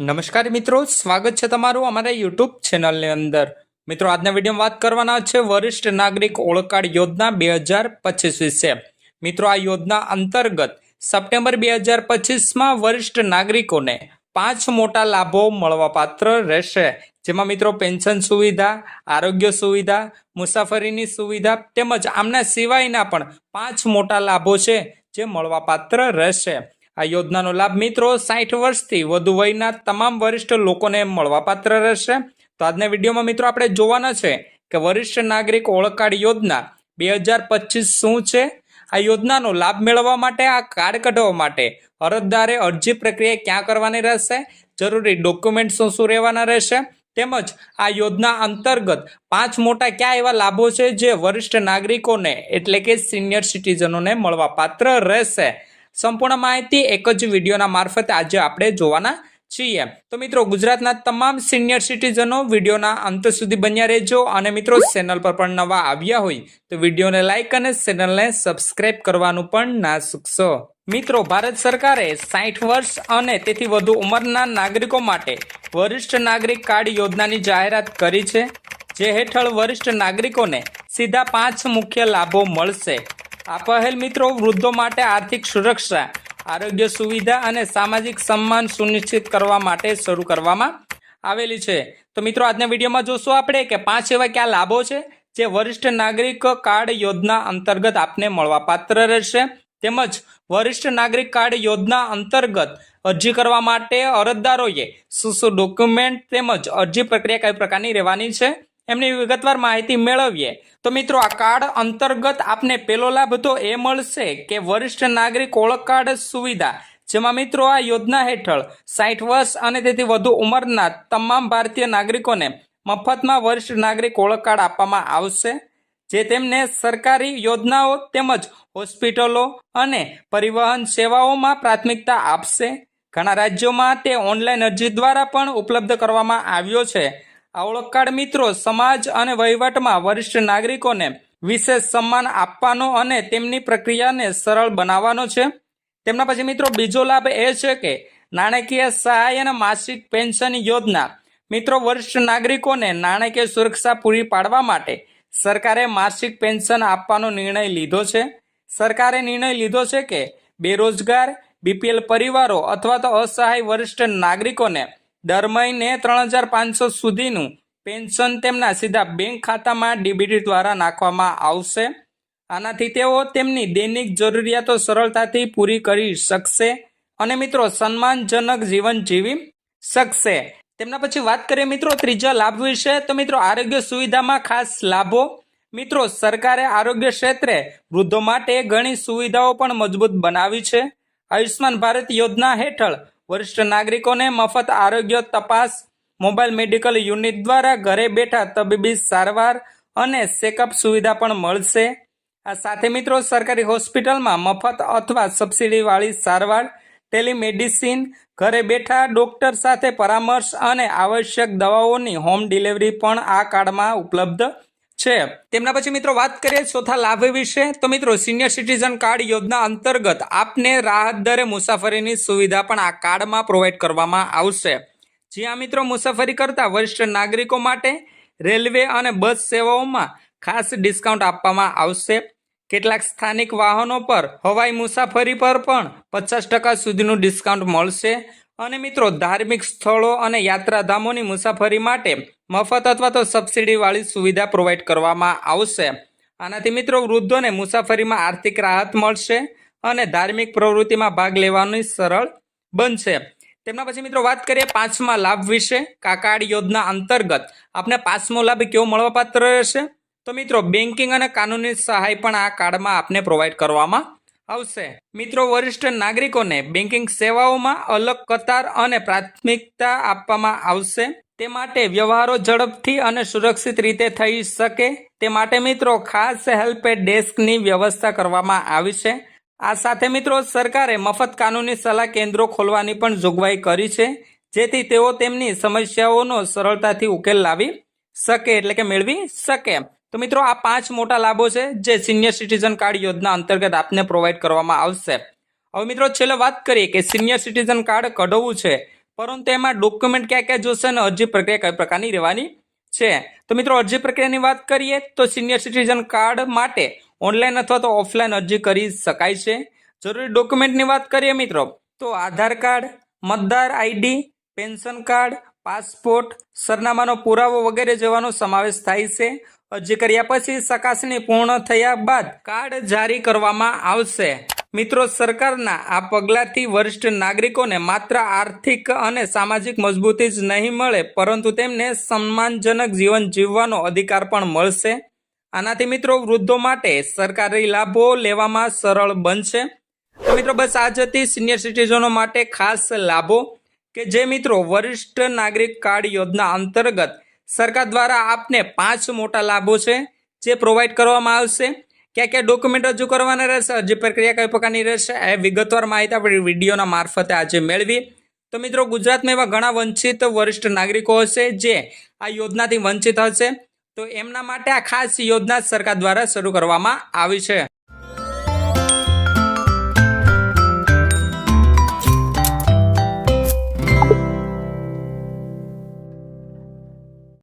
નમસ્કાર મિત્રો, સ્વાગત છે તમારું અમારા યુટ્યુબ ચેનલની અંદર. મિત્રો, આજના વિડીયોમાં વાત કરવાના છે વરિષ્ઠ નાગરિક ઓળખ કાર્ડ યોજના બે હજાર પચીસ વિશે. મિત્રો, આ યોજના અંતર્ગત સપ્ટેમ્બર બે હજાર પચીસમાં વરિષ્ઠ નાગરિકોને પાંચ મોટા લાભો મળવાપાત્ર રહેશે. જેમાં મિત્રો, પેન્શન સુવિધા, આરોગ્ય સુવિધા, મુસાફરીની સુવિધા તેમજ આમના સિવાયના પણ પાંચ મોટા લાભો છે જે મળવાપાત્ર રહેશે. આ યોજનાનો લાભ મિત્રો સાઠ વર્ષથી વધુ વયના તમામ વરિષ્ઠ લોકોને મળવાપાત્ર રહેશે. તો આજના વિડીયોમાં મિત્રો આપણે જોવાના છે કે વરિષ્ઠ નાગરિક ઓળખ કાર્ડ યોજના બે હજાર પચીસ શું છે? આ યોજનાનો લાભ મેળવવા માટે, આ કાર્ડ કઢાવવા માટે અરજદારે અરજી પ્રક્રિયા ક્યાં કરવાની રહેશે? જરૂરી ડોક્યુમેન્ટ શું શું રહેવાના રહેશે? તેમજ આ યોજના અંતર્ગત પાંચ મોટા કયા એવા લાભો છે જે વરિષ્ઠ નાગરિકોને એટલે કે સિનિયર સિટીઝનોને મળવાપાત્ર રહેશે? સંપૂર્ણ માહિતી એક જ વિડીયોના મારફતે આજે આપણે જોવાના છીએ. તો મિત્રો, ગુજરાતના તમામ સિનિયર સિટીઝનો વિડીયોના અંત સુધી બન્યા રહેજો અને મિત્રો ચેનલ પર પણ નવા આવ્યા હોય તો વિડીયોને લાઇક અને ચેનલને સબસ્ક્રાઇબ કરવાનું પણ ના ચૂકશો મિત્રો, ભારત સરકારે સાઠ વર્ષ અને તેથી વધુ ઉંમરના નાગરિકો માટે વરિષ્ઠ નાગરિક કાર્ડ યોજનાની જાહેરાત કરી છે. જે હેઠળ વરિષ્ઠ નાગરિકોને સીધા પાંચ મુખ્ય લાભો મળશે. આ મિત્રો, વૃદ્ધો માટે આર્થિક સુરક્ષા, આરોગ્ય સુવિધા અને સામાજિક સન્માન સુનિશ્ચિત કરવા માટે શરૂ કરવામાં આવેલી છે. તો મિત્રો, આજના વિડીયોમાં જોશું આપણે કે પાંચ એવા કયા લાભો છે જે વરિષ્ઠ નાગરિક કાર્ડ યોજના અંતર્ગત આપને મળવાપાત્ર રહેશે. તેમજ વરિષ્ઠ નાગરિક કાર્ડ યોજના અંતર્ગત અરજી કરવા માટે અરજદારોએ શું શું ડોક્યુમેન્ટ તેમજ અરજી પ્રક્રિયા કઈ પ્રકારની રહેવાની છે? એમની વિગતવાર માહિતી મેળવીએ. તો મિત્રો, આ કાર્ડ અંતર્ગત આપને પેલો લાભ તો એ મળશે કે વરિષ્ઠ નાગરિક ઓળખ કાર્ડ સુવિધા, જેમાં મિત્રો આ યોજના હેઠળ સાઠ વર્ષ અને તેથી વધુ ઉંમરના તમામ ભારતીય નાગરિકોને મફતમાં વરિષ્ઠ નાગરિક ઓળખ કાર્ડ આપવામાં આવશે, જે તેમને સરકારી યોજનાઓ તેમજ હોસ્પિટલો અને પરિવહન સેવાઓમાં પ્રાથમિકતા આપશે. ઘણા રાજ્યોમાં તે ઓનલાઈન અરજી દ્વારા પણ ઉપલબ્ધ કરવામાં આવ્યો છે. આ ઓળખ મિત્રો સમાજ અને વહીવટમાં વરિષ્ઠ નાગરિકોને વિશેષ સન્માન આપવાનો અને તેમની પ્રક્રિયાને સરળ બનાવવાનો છે. તેમના પછી મિત્રો બીજો લાભ એ છે કે નાણાકીય સહાય અને માસિક પેન્શન યોજના મિત્રો વરિષ્ઠ નાગરિકોને નાણાકીય સુરક્ષા પૂરી પાડવા માટે સરકારે માસિક પેન્શન આપવાનો નિર્ણય લીધો છે. સરકારે નિર્ણય લીધો છે કે બેરોજગાર, બીપીએલ પરિવારો અથવા તો અસહાય વરિષ્ઠ નાગરિકોને દર મહિને ત્રણ હજાર પાંચસો સુધીનું પેન્શન તેમના સીધા બેંક ખાતામાં ડીબીટી દ્વારા નાખવામાં આવશે. આનાથી તેઓ તેમની દૈનિક જરૂરિયાતો સરળતાથી પૂરી કરી શકશે અને મિત્રો સન્માનજનક જીવન જીવી શકશે. તેમના પછી વાત કરીએ મિત્રો ત્રીજા લાભ વિશે. તો મિત્રો આરોગ્ય સુવિધામાં ખાસ લાભો. મિત્રો સરકારે આરોગ્ય ક્ષેત્રે વૃદ્ધો માટે ઘણી સુવિધાઓ પણ મજબૂત બનાવી છે. આયુષ્માન ભારત યોજના હેઠળ વરિષ્ઠ નાગરિકોને મફત આરોગ્ય તપાસ, મોબાઈલ મેડિકલ યુનિટ દ્વારા ઘરે બેઠા તબીબી સારવાર અને ચેકઅપ સુવિધા પણ મળશે. આ સાથે મિત્રો સરકારી હોસ્પિટલમાં મફત અથવા સબસિડીવાળી સારવાર, ટેલિમેડિસિન, ઘરે બેઠા ડોક્ટર સાથે પરામર્શ અને આવશ્યક દવાઓની હોમ ડિલિવરી પણ આ કાર્ડમાં ઉપલબ્ધ છે. તેમના પછી મિત્રો વાત કરીએ ચોથા લાભ વિશે. તો મિત્રો સિનિયર સિટીઝન કાર્ડ યોજના અંતર્ગત આપને રાહત દરે મુસાફરીની સુવિધા પણ આ કાર્ડમાં પ્રોવાઈડ કરવામાં આવશે. જ્યાં મિત્રો, મુસાફરી કરતા વરિષ્ઠ નાગરિકો માટે રેલવે અને બસ સેવાઓમાં ખાસ ડિસ્કાઉન્ટ આપવામાં આવશે. કેટલાક સ્થાનિક વાહનો પર હવાઈ મુસાફરી પર પણ પચાસ ટકા સુધીનું ડિસ્કાઉન્ટ મળશે. અને મિત્રો, ધાર્મિક સ્થળો અને યાત્રાધામોની મુસાફરી માટે મફત અથવા તો સબસિડીવાળી સુવિધા પ્રોવાઈડ કરવામાં આવશે. આનાથી મિત્રો, વૃદ્ધોને મુસાફરીમાં આર્થિક રાહત મળશે અને ધાર્મિક પ્રવૃત્તિમાં ભાગ લેવાની સરળ બનશે. તેમના પછી મિત્રો, વાત કરીએ પાંચમા લાભ વિશે, કાકાડ યોજના અંતર્ગત. આપને પાંચમો લાભ કેવો મળવાપાત્ર રહેશે? તો મિત્રો બેન્કિંગ અને કાનૂની સહાય પણ આ કાર્ડમાં આપને પ્રોવાઈડ કરવામાં આવશે. મિત્રો, વરિષ્ઠ નાગરિકોને બેન્કિંગ સેવાઓમાં અલગ કતાર અને પ્રાથમિકતા આપવામાં આવશે. તે માટે વ્યવહારો ઝડપથી અને સુરક્ષિત રીતે થઈ શકે. તે માટે મિત્રો ખાસ હેલ્પ ડેસ્કની વ્યવસ્થા કરવામાં આવી છે. આ સાથે મિત્રો સરકારે મફત કાનૂની સલાહ કેન્દ્રો ખોલવાની પણ જોગવાઈ કરી છે. જેથી તેઓ તેમની સમસ્યાઓનો સરળતાથી ઉકેલ લાવી શકે એટલે કે મેળવી શકે. તો મિત્રો આ પાંચ મોટા લાભો છે જે સિનિયર સિટીઝન કાર્ડ યોજના અંતર્ગત આપને પ્રોવાઈડ કરવામાં આવશે. હવે મિત્રો છેલ્લે વાત કરીએ કે સિનિયર સિટીઝન કાર્ડ કઢાવવું છે. પરંતુ એમાં ડોક્યુમેન્ટ ક્યાં ક્યાં જોશે અને અરજી પ્રક્રિયા કઈ પ્રકારની રહેવાની છે? તો મિત્રો, અરજી પ્રક્રિયાની વાત કરીએ તો સિનિયર સિટીઝન કાર્ડ માટે ઓનલાઈન અથવા તો ઓફલાઈન અરજી કરી શકાય છે. જરૂરી ડોક્યુમેન્ટની વાત કરીએ મિત્રો, તો આધાર કાર્ડ, મતદાર આઈડી, પેન્શન કાર્ડ, પાસપોર્ટ, સરનામાનો પુરાવો વગેરે જેવાનો સમાવેશ થાય છે. અરજી કર્યા પછી ચકાસણી પૂર્ણ થયા બાદ કાર્ડ જારી કરવામાં આવશે. મિત્રો, સરકારના આ પગલાંથી વરિષ્ઠ નાગરિકોને માત્ર આર્થિક અને સામાજિક મજબૂતી જ નહીં મળે, પરંતુ તેમને સન્માનજનક જીવન જીવવાનો અધિકાર પણ મળશે. આનાથી મિત્રો, વૃદ્ધો માટે સરકારી લાભો લેવામાં સરળ બનશે. મિત્રો, બસ આજ હતી સિનિયર સિટીઝનો માટે ખાસ લાભો, કે જે મિત્રો, વરિષ્ઠ નાગરિક કાર્ડ યોજના અંતર્ગત સરકાર દ્વારા આપને પાંચ મોટા લાભો છે, જે પ્રોવાઈડ કરવામાં આવશે. ક્યાં કયા ડોક્યુમેન્ટ રજૂ કરવાના રહેશે અરજી પ્રક્રિયા કઈ પ્રકારની રહેશે, એ વિગતવાર માહિતી આપણે વિડીયોના મારફતે આજે મેળવી. તો મિત્રો, ગુજરાતમાં એવા ઘણા વંચિત વરિષ્ઠ નાગરિકો હશે જે આ યોજનાથી વંચિત હશે. તો એમના માટે આ ખાસ યોજના સરકાર દ્વારા શરૂ કરવામાં આવી છે.